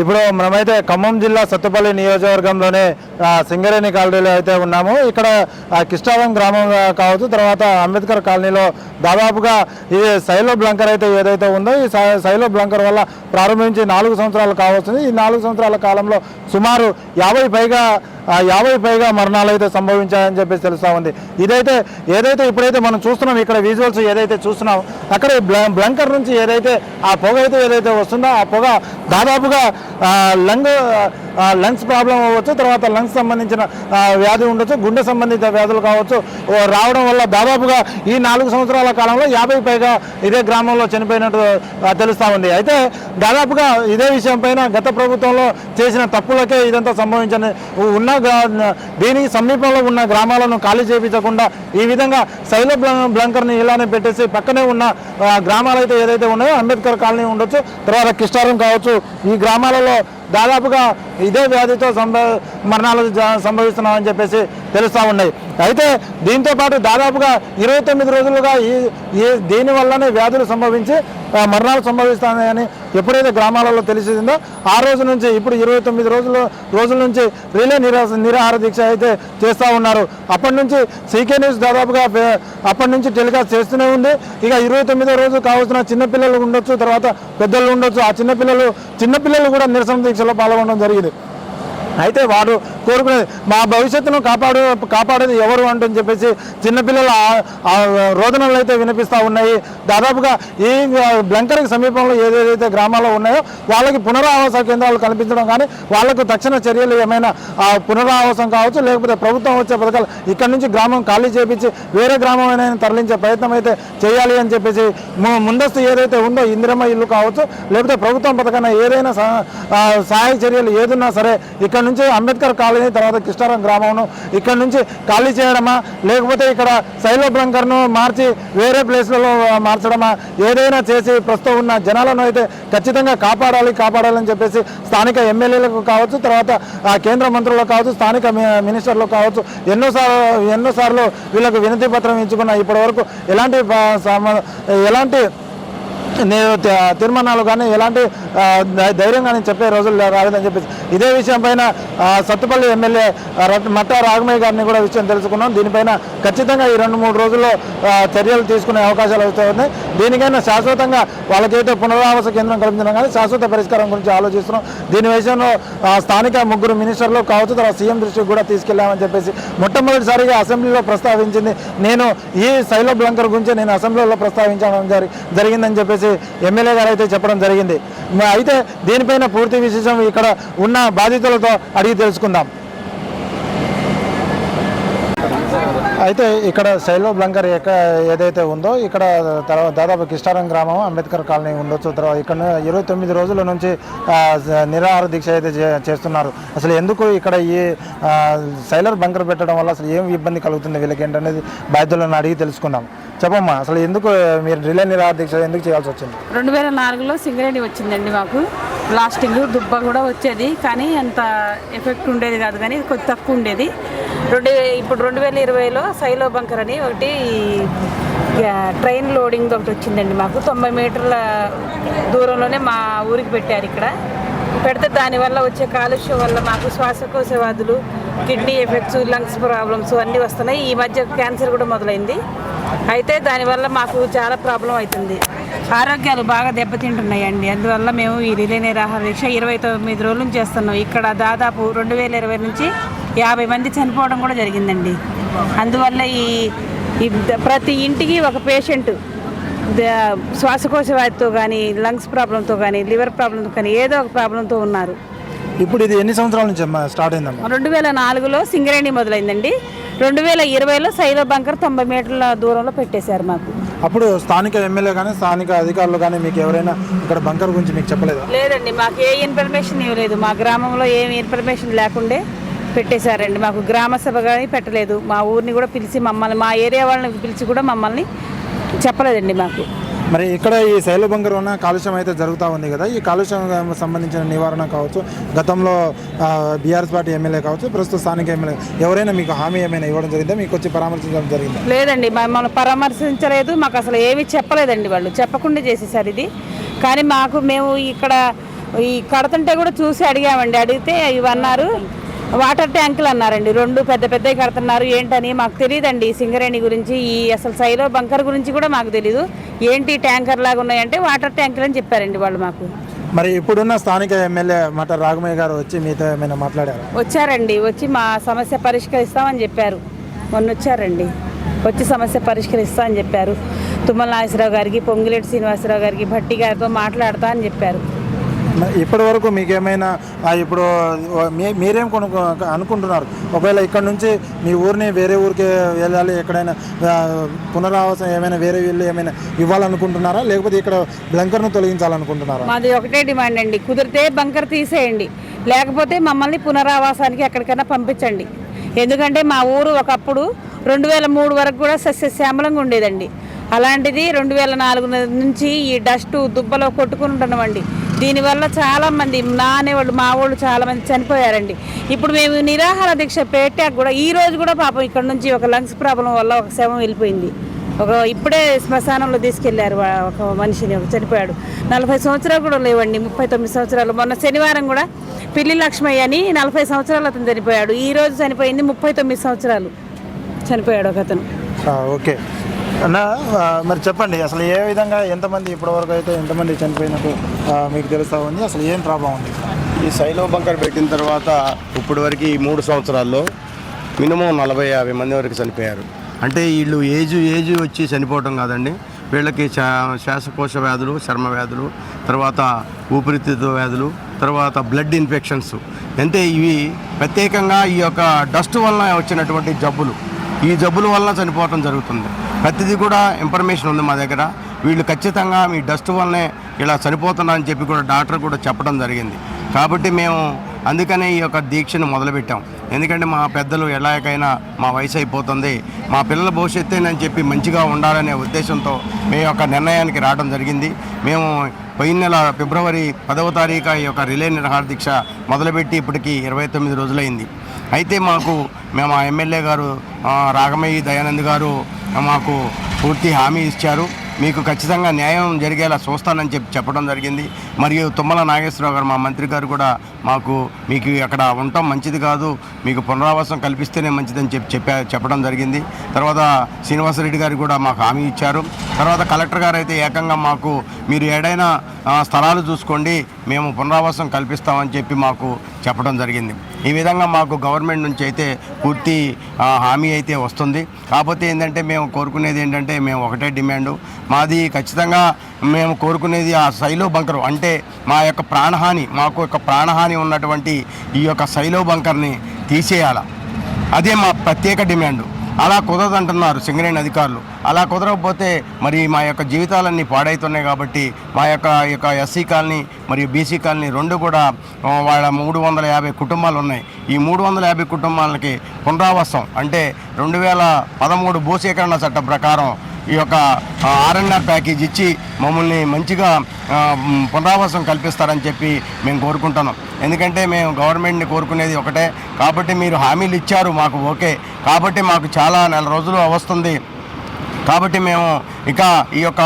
ఇప్పుడు మనమైతే ఖమ్మం జిల్లా సత్తుపల్లి నియోజకవర్గంలోనే సింగరేణి కాలనీలో అయితే ఉన్నాము. ఇక్కడ కిష్టావం గ్రామం కావచ్చు తర్వాత అంబేద్కర్ కాలనీలో దాదాపుగా ఈ సైలో బ్లంకర్ అయితే ఏదైతే ఉందో ఈ సై- సైలో బ్లంకర్ వల్ల ప్రారంభించి నాలుగు సంవత్సరాలు కావస్తుంది ఈ నాలుగు సంవత్సరాల కాలంలో సుమారు యాభై పైగా యాభై పైగా మరణాలు అయితే సంభవించాయని చెప్పేసి తెలుస్తూ ఉంది. ఇదైతే ఏదైతే ఇప్పుడైతే మనం చూస్తున్నాం ఇక్కడ విజువల్స్ ఏదైతే చూస్తున్నాం అక్కడ బ్లంకర్ నుంచి ఏదైతే ఆ పొగ అయితే ఏదైతే వస్తుందో ఆ పొగ దాదాపుగా లంగ్ లంగ్స్ ప్రాబ్లం అవ్వచ్చు తర్వాత లంగ్స్ సంబంధించిన వ్యాధి ఉండొచ్చు గుండె సంబంధిత వ్యాధులు కావచ్చు. రావడం వల్ల దాదాపుగా ఈ నాలుగు సంవత్సరాల కాలంలో యాభై పైగా ఇదే గ్రామంలో చనిపోయినట్టు తెలుస్తూ తెలుస్తా ఉంది. అయితే దాదాపుగా ఇదే విషయంపైన గత ప్రభుత్వంలో చేసిన తప్పులకే ఇదంతా సంభవించని ఉన్న దీనికి సమీపంలో ఉన్న గ్రామాలను ఖాళీ చేయించకుండా ఈ విధంగా శైల బ్లంకర్ని ఇలానే పెట్టేసి పక్కనే ఉన్న గ్రామాలైతే ఏదైతే ఉన్నాయో అంబేద్కర్ కాలనీ ఉండొచ్చు తర్వాత కిష్టారం కావచ్చు ఈ గ్రామాలలో దాదాపుగా ఇదే వ్యాధితో సంభ మరణాలు సంభవిస్తున్నామని చెప్పేసి తెలుస్తూ ఉన్నాయి. అయితే దీంతో పాటు దాదాపుగా ఇరవై తొమ్మిది రోజులుగా ఈ ఈ దీని వల్లనే వ్యాధులు సంభవించి మరణాలు సంభవిస్తాయని ఎప్పుడైతే గ్రామాలలో తెలిసిందో ఆ రోజు నుంచి ఇప్పుడు ఇరవై తొమ్మిది రోజుల రోజుల నుంచి రిలే నిరాశ నిరాహార దీక్ష అయితే చేస్తూ ఉన్నారు. అప్పటి నుంచి సీకే న్యూస్ దాదాపుగా అప్పటి నుంచి టెలికాస్ట్ చేస్తూనే ఉంది. ఇక ఇరవై తొమ్మిదో రోజు కావాల్సిన చిన్నపిల్లలు ఉండొచ్చు తర్వాత పెద్దలు ఉండొచ్చు. ఆ చిన్నపిల్లలు చిన్నపిల్లలు కూడా నిరసన దీక్షలో పాల్గొనడం జరిగింది. అయితే వారు కోరుకునేది మా భవిష్యత్తును కాపాడు కాపాడేది ఎవరు అంటని చెప్పేసి చిన్నపిల్లల రోదనలు అయితే వినిపిస్తూ ఉన్నాయి. దాదాపుగా ఈ బ్లంకర్కి సమీపంలో ఏదేదైతే గ్రామాల్లో ఉన్నాయో వాళ్ళకి పునరావాస కేంద్రాలు కల్పించడం కానీ వాళ్ళకు తక్షణ చర్యలు ఏమైనా పునరావాసం కావచ్చు లేకపోతే ప్రభుత్వం వచ్చే పథకాలు ఇక్కడ నుంచి గ్రామం ఖాళీ చేపించి వేరే గ్రామం తరలించే ప్రయత్నం అయితే చేయాలి అని చెప్పేసి ము- ముందస్తు ఏదైతే ఉందో ఇందిరమ్మ ఇల్లు కావచ్చు లేకపోతే ప్రభుత్వం పథకాన్ని ఏదైనా సహ- సహాయ చర్యలు ఏదున్నా సరే ఇక్కడ ఇక్కడ నుంచి అంబేద్కర్ కాలనీ తర్వాత కృష్ణారం గ్రామంను ఇక్కడ నుంచి ఖాళీ చేయడమా? లేకపోతే ఇక్కడ శైలభ్రంకర్ను బ్లంకర్ను మార్చి వేరే ప్లేస్లలో మార్చడమా? ఏదైనా చేసి ప్రస్తుతం ఉన్న జనాలను అయితే ఖచ్చితంగా కాపాడాలి కాపాడాలని చెప్పేసి స్థానిక ఎమ్మెల్యేలకు కావచ్చు తర్వాత కేంద్ర మంత్రులకు కావచ్చు స్థానిక మీ- మినిస్టర్లకు కావచ్చు ఎన్నోసార్లు ఎన్నోసార్లు వీళ్ళకు వినతి పత్రం ఇచ్చుకున్న ఇప్పటి వరకు ఎలాంటి ఎలాంటి నేను తీర్మానాలు కానీ ఎలాంటి ఆ, ధైర్యం కానీ చెప్పే రోజులు రాలేదని చెప్పేసి. ఇదే విషయం పైన సత్తుపల్లి ఎమ్మెల్యే మట్ట రాఘమయ్య మట్టా గారిని కూడా విషయం తెలుసుకున్నాం. దీనిపైన ఖచ్చితంగా ఈ రెండు మూడు రోజుల్లో చర్యలు తీసుకునే అవకాశాలు అవుతాయి ఉన్నాయి. దీనికైనా శాశ్వతంగా వాళ్ళకైతే పునరావాస కేంద్రం కల్పించడం కానీ శాశ్వత పరిష్కారం గురించి ఆలోచిస్తున్నాం. దీని విషయంలో స్థానిక ముగ్గురు మినిస్టర్లు కావచ్చు తర్వాత సీఎం దృష్టికి కూడా తీసుకెళ్ళామని చెప్పేసి మొట్టమొదటిసారిగా అసెంబ్లీలో ప్రస్తావించింది. నేను ఈ శైల బ్లంకర్ గురించి నేను అసెంబ్లీలో ప్రస్తావించడం జరిగిందని చెప్పేసి ఎమ్మెల్యే గారు అయితే చెప్పడం జరిగింది. అయితే దీనిపైన పూర్తి విశేషం ఇక్కడ ఉన్న బాధితులతో అడిగి తెలుసుకుందాం. అయితే ఇక్కడ శైలో బ్లంకర్ ఏదైతే ఉందో ఇక్కడ తర్వాత దాదాపు కిష్టారం గ్రామం అంబేద్కర్ కాలనీ ఉండొచ్చు. తర్వాత ఇక్కడ ఇరవై తొమ్మిది రోజుల నుంచి నిరాహార దీక్ష అయితే చే- చేస్తున్నారు. అసలు ఎందుకు ఇక్కడ ఈ శైలర్ బంకర్ పెట్టడం వల్ల అసలు ఏం ఇబ్బంది కలుగుతుంది వీళ్ళకి ఏంటనేది బాధ్యులను అడిగి తెలుసుకున్నాం చెప్పమ్మా అసలు ఎందుకు మీరు రిలే నిరాహార దీక్ష ఎందుకు చేయాల్సి వచ్చింది? రెండు వేల నాలుగులో సింగరేణి వచ్చిందండి మాకు. లాస్టింగ్ దుబ్బ కూడా వచ్చేది. కానీ అంత ఎఫెక్ట్ ఉండేది కాదు కానీ కొద్ది తక్కువ ఉండేది. రెండు ఇప్పుడు రెండు వేల ఇరవైలో సైలో బంకర్ అని ఒకటి ట్రైన్ లోడింగ్ ఒకటి వచ్చిందండి మాకు. తొంభై మీటర్ల దూరంలోనే మా ఊరికి పెట్టారు ఇక్కడ. పెడితే దానివల్ల వచ్చే కాలుష్యం వల్ల మాకు శ్వాసకోశ వ్యాధులు కిడ్నీ ఎఫెక్ట్స్ లంగ్స్ ప్రాబ్లమ్స్ అన్నీ వస్తున్నాయి. ఈ మధ్య క్యాన్సర్ కూడా మొదలైంది. అయితే దానివల్ల మాకు చాలా ప్రాబ్లం అవుతుంది. ఆరోగ్యాలు బాగా దెబ్బతింటున్నాయండి. అందువల్ల మేము ఈ రిలే నిరాహార దీక్ష ఇరవై తొమ్మిది రోజుల నుంచి చేస్తున్నాం. ఇక్కడ దాదాపు రెండు వేల ఇరవై నుంచి యాభై మంది చనిపోవడం కూడా జరిగిందండి. అందువల్ల ఈ ప్రతి ఇంటికి ఒక పేషెంట్ శ్వాసకోశ వ్యాధితో కానీ లంగ్స్ ప్రాబ్లంతో కానీ లివర్ ప్రాబ్లంతో కానీ ఏదో ఒక ప్రాబ్లంతో ఉన్నారు. ఇప్పుడు ఇది ఎన్ని సంవత్సరాల నుంచి అమ్మా స్టార్ట్ అయిందమ్మా? రెండు వేల నాలుగులో సింగరేణి మొదలైందండి. రెండు వేల ఇరవైలో శైల బంకర్ తొంభై మీటర్ల దూరంలో పెట్టేశారు మాకు. అప్పుడు స్థానిక ఎమ్మెల్యే కానీ స్థానిక అధికారులు కానీ మీకు ఎవరైనా ఇక్కడ బంకర్ గురించి మీకు చెప్పలేదా? లేదండి మాకు ఏ ఇన్ఫర్మేషన్ ఇవ్వలేదు. మా గ్రామంలో ఏమి ఇన్ఫర్మేషన్ లేకుండే పెట్టేశారండి. మాకు గ్రామ సభ కానీ పెట్టలేదు. మా ఊరిని కూడా పిలిచి మమ్మల్ని మా ఏరియా వాళ్ళని పిలిచి కూడా మమ్మల్ని చెప్పలేదండి మాకు. మరి ఇక్కడ ఈ శైల బంకర్ ఉన్న కాలుష్యం అయితే జరుగుతూ ఉంది కదా. ఈ కాలుష్యం సంబంధించిన నివారణ కావచ్చు గతంలో బీఆర్ఎస్ పార్టీ ఎమ్మెల్యే కావచ్చు ప్రస్తుత స్థానిక ఎమ్మెల్యే ఎవరైనా మీకు హామీ ఏమైనా ఇవ్వడం జరిగిందా? మీకు వచ్చి పరామర్శించడం జరిగిందా? లేదండి. మమ్మల్ని పరామర్శించలేదు. మాకు అసలు ఏమీ చెప్పలేదండి వాళ్ళు. చెప్పకుండా చేసేసారు ఇది. కానీ మాకు మేము ఇక్కడ ఈ కడుతుంటే కూడా చూసి అడిగామండి. అడిగితే ఇవి అన్నారు వాటర్ ట్యాంకులు అన్నారండి. రెండు పెద్ద పెద్దవి కడుతున్నారు. ఏంటని మాకు తెలియదండి సింగరేణి గురించి ఈ అసలు సైలో బంకర్ గురించి కూడా మాకు తెలీదు. ఏంటి ట్యాంకర్ లాగా ఉన్నాయంటే వాటర్ ట్యాంకులు అని చెప్పారండి వాళ్ళు మాకు. మరి ఇప్పుడున్న స్థానిక ఎమ్మెల్యే మట రాఘమయ్య గారు వచ్చి మీతో ఏమైనా మాట్లాడారు? వచ్చారండి. వచ్చి మా సమస్య పరిష్కరిస్తామని చెప్పారు. మొన్న వచ్చారండి. వచ్చి సమస్య పరిష్కరిస్తా అని చెప్పారు. తుమ్మల నాగేశ్వరరావు గారికి పొంగిరెడ్డి శ్రీనివాసరావు గారికి భట్టి గారితో మాట్లాడతా అని చెప్పారు. ఇప్పటి వరకు మీకు ఏమైనా ఇప్పుడు మీరేం కొను అనుకుంటున్నారు? ఒకవేళ ఇక్కడ నుంచి మీ ఊరిని వేరే ఊరికి వెళ్ళాలి ఎక్కడైనా పునరావాసం ఏమైనా వేరే వీళ్ళు ఏమైనా ఇవ్వాలనుకుంటున్నారా? లేకపోతే ఇక్కడ బంకర్ను తొలగించాలనుకుంటున్నారా? మాది ఒకటే డిమాండ్ అండి. కుదిరితే బంకర్ తీసేయండి. లేకపోతే మమ్మల్ని పునరావాసానికి ఎక్కడికైనా పంపించండి. ఎందుకంటే మా ఊరు ఒకప్పుడు రెండు వేల మూడు వరకు కూడా సస్యశ్యామలంగా ఉండేదండి. అలాంటిది రెండు వేల నాలుగు నుంచి ఈ డస్ట్ దుబ్బలో కొట్టుకుని ఉంటున్నామండి దీనివల్ల చాలామంది నా అనేవాళ్ళు మా వాళ్ళు చాలామంది చనిపోయారండి. ఇప్పుడు మేము నిరాహార దీక్ష పెట్టాక కూడా ఈ రోజు కూడా పాపం ఇక్కడ నుంచి ఒక లంగ్స్ ప్రాబ్లం వల్ల ఒక శవం వెళ్ళిపోయింది. ఒక ఇప్పుడే శ్మశానంలో తీసుకెళ్ళారు ఒక మనిషిని చనిపోయాడు. నలభై సంవత్సరాలు కూడా లేవండి ముప్పై తొమ్మిది సంవత్సరాలు. మొన్న శనివారం కూడా పిల్లి లక్ష్మయ్య అని నలభై సంవత్సరాలు అతను చనిపోయాడు. ఈ రోజు చనిపోయింది ముప్పై తొమ్మిది సంవత్సరాలు చనిపోయాడు ఒక అతను. ఓకే. అన్న మరి చెప్పండి అసలు ఏ విధంగా ఎంతమంది ఇప్పటివరకు అయితే ఎంతమంది చనిపోయినట్టు మీకు తెలుస్తూ ఉంది? అసలు ఏం ప్రాబ్లం ఉంది ఈ సైలో బంకర్ పెట్టిన తర్వాత ఇప్పటి వరకు ఈ మూడు సంవత్సరాల్లో మినిమం నలభై యాభై మంది వరకు చనిపోయారు. అంటే వీళ్ళు ఏజ్ ఏజ్ వచ్చి చనిపోవటం కాదండి. వీళ్ళకి శ్వాసకోశ వ్యాధులు చర్మ వ్యాధులు తర్వాత ఊపిరితిత్తు వ్యాధులు తర్వాత బ్లడ్ ఇన్ఫెక్షన్స్. అంటే ఇవి ప్రత్యేకంగా ఈ యొక్క డస్ట్ వలన వచ్చినటువంటి జబ్బులు. ఈ జబ్బుల వలన చనిపోవటం జరుగుతుంది. ప్రతిదీ కూడా ఇన్ఫర్మేషన్ ఉంది మా దగ్గర. వీళ్ళు ఖచ్చితంగా మీ డస్ట్ వల్లనే ఇలా చనిపోతున్నారని చెప్పి కూడా డాక్టర్ కూడా చెప్పడం జరిగింది. కాబట్టి మేము అందుకనే ఈ యొక్క దీక్షను మొదలుపెట్టాం. ఎందుకంటే మా పెద్దలు ఎలాగైనా మా వయసు అయిపోతుంది. మా పిల్లల భవిష్యత్తేనని చెప్పి మంచిగా ఉండాలనే ఉద్దేశంతో మేము యొక్క నిర్ణయానికి రావడం జరిగింది. మేము పోయిన నెల ఫిబ్రవరి పదవ తారీఖు ఈ యొక్క రిలే నిర్హార దీక్ష మొదలుపెట్టి ఇప్పటికీ ఇరవై తొమ్మిది రోజులైంది. అయితే మాకు మేము ఆ ఎమ్మెల్యే గారు రాగమయ్యి రాగమయ్య దయానంద్ గారు మాకు పూర్తి హామీ ఇచ్చారు. మీకు ఖచ్చితంగా న్యాయం జరిగేలా చూస్తానని చెప్పి చెప్పడం జరిగింది. మరియు తుమ్మల నాగేశ్వరరావు గారు మా మంత్రి గారు కూడా మాకు మీకు అక్కడ ఉండటం మంచిది కాదు మీకు పునరావాసం కల్పిస్తేనే మంచిదని చెప్పి చెప్పా చెప్పడం జరిగింది. తర్వాత శ్రీనివాసరెడ్డి గారు కూడా మాకు హామీ ఇచ్చారు. తర్వాత కలెక్టర్ గారు అయితే ఏకంగా మాకు మీరు ఏడైనా స్థలాలు చూసుకోండి మేము పునరావాసం కల్పిస్తామని చెప్పి మాకు చెప్పడం జరిగింది. ఈ విధంగా మాకు గవర్నమెంట్ నుంచి అయితే పూర్తి హామీ అయితే వస్తుంది. కాకపోతే ఏంటంటే మేము కోరుకునేది ఏంటంటే మేము ఒకటే డిమాండ్. మాది ఖచ్చితంగా మేము కోరుకునేది ఆ శైలో బంకరు. అంటే మా యొక్క ప్రాణహాని మాకు యొక్క ప్రాణహాని ఉన్నటువంటి ఈ యొక్క శైలో బంకర్ని తీసేయాల. అదే మా ప్రత్యేక డిమాండ్. అలా కుదరదంటున్నారు సింగరేణి అధికారులు. అలా కుదరకపోతే మరి మా యొక్క జీవితాలన్నీ పాడైతున్నాయి కాబట్టి మా యొక్క యొక్క ఎస్సీ కాలనీ మరియు బీసీ కాలనీ రెండు కూడా వాళ్ళ మూడు వందల యాభై కుటుంబాలు ఉన్నాయి. ఈ మూడు వందల యాభై కుటుంబాలకి పునరావాసం అంటే రెండు వేల పదమూడు భూసేకరణ చట్టం ప్రకారం ఈ యొక్క ఆర్ఎన్ఆర్ ప్యాకేజ్ ఇచ్చి మమ్మల్ని మంచిగా పునరావాసం కల్పిస్తారని చెప్పి మేము కోరుకుంటున్నాం. ఎందుకంటే మేము గవర్నమెంట్ని కోరుకునేది ఒకటే. కాబట్టి మీరు హామీలు ఇచ్చారు మాకు ఓకే. కాబట్టి మాకు చాలా నెల రోజులు వస్తుంది కాబట్టి మేము ఇక ఈ యొక్క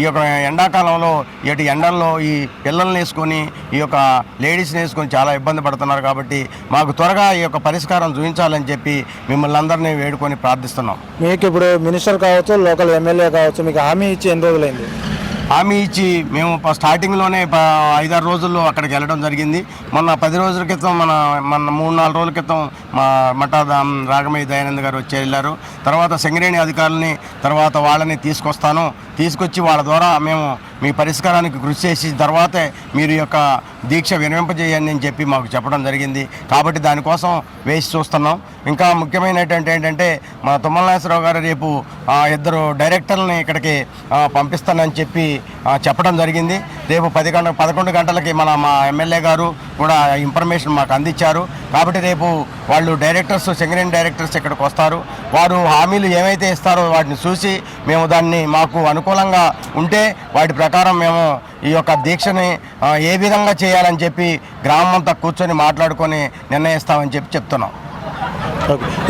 ఈ యొక్క ఎండాకాలంలో ఇటు ఎండల్లో ఈ పిల్లల్ని వేసుకొని ఈ యొక్క లేడీస్ని వేసుకొని చాలా ఇబ్బంది పడుతున్నారు కాబట్టి మాకు త్వరగా ఈ యొక్క పరిష్కారం చూపించాలని చెప్పి మిమ్మల్ని అందరినీ వేడుకొని ప్రార్థిస్తున్నాం. మీకు ఇప్పుడు మినిస్టర్ కావచ్చు లోకల్ ఎమ్మెల్యే కావచ్చు మీకు హామీ ఇచ్చి ఎన్ని రోజులైంది? హామీ ఇచ్చి మేము స్టార్టింగ్లోనే ప- ఐదారు రోజుల్లో అక్కడికి వెళ్ళడం జరిగింది. మొన్న పది రోజుల క్రితం మన మన మూడు నాలుగు రోజుల క్రితం మా మఠాదాం రాగమయ్య దయానంద్ గారు వచ్చి వెళ్ళారు. తర్వాత సింగరేణి అధికారులని తర్వాత వాళ్ళని తీసుకొస్తాను. తీసుకొచ్చి వాళ్ళ ద్వారా మేము మీ పరిష్కారానికి కృషి చేసి తర్వాతే మీరు యొక్క దీక్ష వినింపజేయండి అని చెప్పి మాకు చెప్పడం జరిగింది. కాబట్టి దానికోసం వేసి చూస్తున్నాం. ఇంకా ముఖ్యమైనటువంటి ఏంటంటే మా తుమ్మలనాగేశ్వరరావు గారు రేపు ఇద్దరు డైరెక్టర్లని ఇక్కడికి పంపిస్తానని చెప్పి చెప్పడం జరిగింది. రేపు పది గంట పదకొండు గంటలకి మన మా ఎమ్మెల్యే గారు కూడా ఇన్ఫర్మేషన్ మాకు అందించారు. కాబట్టి రేపు వాళ్ళు డైరెక్టర్స్ సింగరేణి డైరెక్టర్స్ ఇక్కడికి వస్తారు. వారు హామీలు ఏమైతే ఇస్తారో వాటిని చూసి మేము దాన్ని మాకు అనుకూలంగా ఉంటే వాటి ప్రకారం మేము ఈ యొక్క దీక్షని ఏ విధంగా చేయాలని చెప్పి గ్రామం అంతా కూర్చొని మాట్లాడుకొని నిర్ణయిస్తామని చెప్పి చెప్తున్నాం.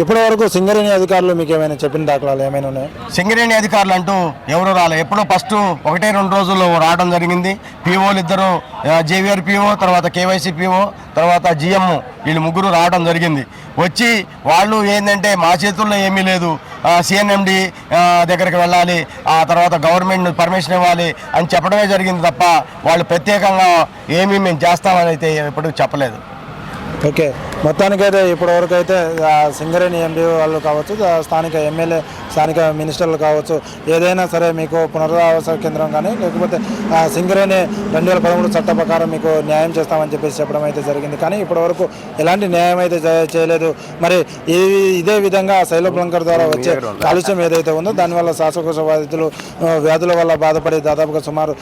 ఇప్పటి వరకు సింగరేణి అధికారులు మీకు ఏమైనా చెప్పిన దాఖలాలు ఏమైనా ఉన్నాయి? సింగరేణి అధికారులు అంటూ ఎవరు రాలే. ఎప్పుడో ఫస్ట్ ఒకటే రెండు రోజుల్లో రావడం జరిగింది. పిఓలు ఇద్దరు జేవిఆర్ పిఓ తర్వాత కేవైసీ పిఓ తర్వాత జిఎం వీళ్ళు ముగ్గురు రావడం జరిగింది. వచ్చి వాళ్ళు ఏంటంటే మా చేతుల్లో ఏమీ లేదు. సిఎన్ఎండి దగ్గరికి వెళ్ళాలి. ఆ తర్వాత గవర్నమెంట్ పర్మిషన్ ఇవ్వాలి అని చెప్పడమే జరిగింది తప్ప వాళ్ళు ప్రత్యేకంగా ఏమీ మేము చేస్తామని అయితే ఎప్పుడు చెప్పలేదు. ఓకే. మొత్తానికైతే ఇప్పటి వరకు అయితే సింగరేణి ఎండి వాళ్ళు కావచ్చు స్థానిక ఎమ్మెల్యే స్థానిక మినిస్టర్లు కావచ్చు ఏదైనా సరే మీకు పునరావాస కేంద్రం కానీ లేకపోతే సింగరేణి రెండు వేల పదమూడు చట్ట ప్రకారం మీకు న్యాయం చేస్తామని చెప్పేసి చెప్పడం అయితే జరిగింది. కానీ ఇప్పటి వరకు ఎలాంటి న్యాయం అయితే చేయలేదు. మరి ఈ ఇదే విధంగా శైల బ్లంకర్ ద్వారా వచ్చే కాలుష్యం ఏదైతే ఉందో దానివల్ల శ్వాసకోశ బాధితులు వ్యాధుల వల్ల బాధపడి దాదాపుగా సుమారు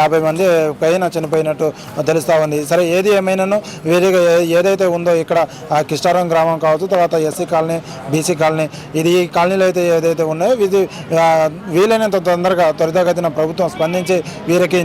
యాభై మంది పైన చనిపోయినట్టు తెలుస్తూ ఉంది. సరే ఏది ఏమైనాను వేరేగా ఏదైతే ఉందో ఇక్కడ కిష్టారం గ్రామం కావచ్చు తర్వాత ఎస్సీ కాలనీ బీసీ కాలనీ ఇది ఈ కాలనీలో అయితే ఏదైతే ఉన్నాయో ఇది వీలైనంత తొందరగా త్వరితగతిన ప్రభుత్వం స్పందించి వీరికి